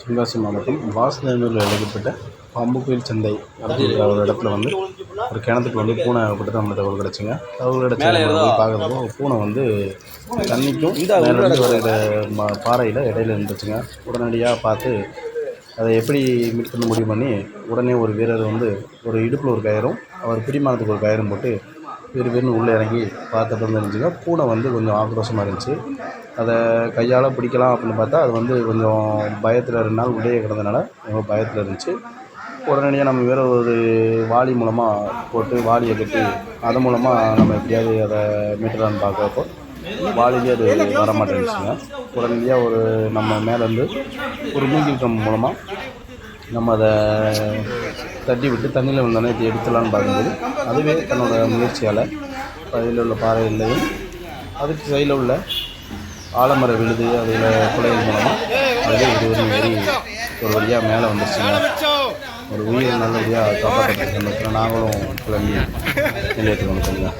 தென்காசி மாவட்டம் வாசுதேவனூரில் எழுதப்பட்ட பாம்பு கோயில் சந்தை அப்படின்ற ஒரு இடத்துல வந்து ஒரு கிணத்துக்கு வந்து பூனை பட்டு நம்ம தகவல் கிடச்சிங்க. தகவல் கிடச்சி பார்க்குறப்போ பூனை வந்து தண்ணிக்கும் மேலேருந்து வர பாறையில் இடையில இருந்துச்சுங்க உடனடியாக பார்த்து அதை எப்படி மீட்கணும்னு முடிவு பண்ணி உடனே ஒரு வீரர் வந்து ஒரு இடுப்பில் ஒரு கயிறும் அவர் பிடிமானத்துக்கு ஒரு கயிறும் போட்டு வீறு வீறுனு உள்ளே இறங்கி பார்த்துட்டு வந்து இருந்துச்சுங்க பூனை வந்து கொஞ்சம் ஆக்ரோஷமாக இருந்துச்சு. அதை கையால் பிடிக்கலாம் அப்படின்னு பார்த்தா அது வந்து கொஞ்சம் பயத்தில் ரெண்டு நாள் உள்ளேயே கிடந்தனால ரொம்ப பயத்தில் இருந்துச்சு. உடனடியாக நம்ம வேற ஒரு வாளி மூலமாக போட்டு வாளியை கட்டி அது மூலமாக நம்ம எப்படியாவது அதை மீட்டரான்னு பார்க்குறப்போ வாளிலே அது வரமாட்டேன்னுச்சுங்க உடனடியாக ஒரு நம்ம மேலேருந்து ஒரு மூங்கில் கம்பு மூலமாக நம்ம அதை தட்டி விட்டு தண்ணியில் வந்த இதை எடுத்துலான்னு பார்க்கும்போது அதுவே தன்னோட முயற்சியால் அதில் உள்ள பாறைகள்லையும் அதுக்கு சைடில் உள்ள ஆலமர விழுது அதில் குலைகள் மூலமாக அதுவே ஒரு ஏறி ஒரு வழியாக மேலே வந்துருச்சுங்க. ஒரு உயிர் நல்லபடியாக காப்பாற்றப்பட்டு நாங்களும் கிளம்பி நிலையத்துக்கு வந்துட்டோங்க.